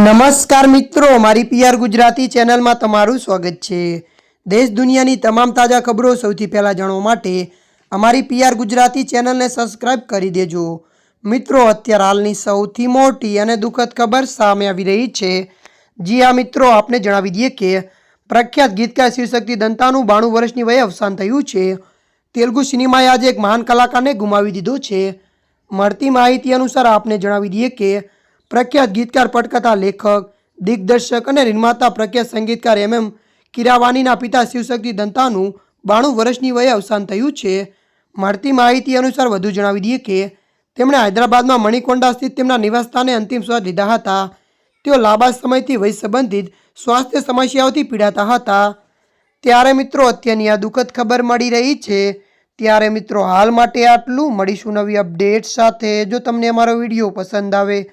નમસ્કાર મિત્રો, મારી પીઆર ગુજરાતી ચેનલમાં તમારું સ્વાગત છે. દેશ દુનિયાની તમામ તાજા ખબરો સૌથી પહેલાં જાણવા માટે અમારી પીઆર ગુજરાતી ચેનલને સબસ્ક્રાઇબ કરી દેજો. મિત્રો, અત્યારે હાલની સૌથી મોટી અને દુઃખદ ખબર સામે આવી રહી છે. જી આ મિત્રો, આપને જણાવી દઈએ કે પ્રખ્યાત ગીતકાર શિવશક્તિ દંતાનું બાણું વર્ષની વયે અવસાન થયું છે. તેલુગુ સિનેમાએ આજે એક મહાન કલાકારને ગુમાવી દીધો છે. મળતી માહિતી અનુસાર આપને જણાવી દઈએ કે પ્રખ્યાત ગીતકાર, પટકથા લેખક, દિગ્દર્શક અને નિર્માતા પ્રખ્યાત સંગીતકાર એમ એમ કિરાવાનીના પિતા શિવશક્તિ દંતાનું બાણું વર્ષની વયે અવસાન થયું છે. મળતી માહિતી અનુસાર વધુ જણાવી દઈએ કે, તેમણે હૈદરાબાદમાં મણિકોંડા સ્થિત તેમના નિવાસસ્થાને અંતિમ શ્વાસ લીધા હતા. તેઓ લાંબા સમયથી વય સંબંધિત સ્વાસ્થ્ય સમસ્યાઓથી પીડાતા હતા. ત્યારે મિત્રો અત્યારની આ દુઃખદ ખબર મળી રહી છે. ત્યારે મિત્રો હાલ માટે આટલું. મળીશું નવી અપડેટ સાથે. જો તમને અમારો વીડિયો પસંદ આવે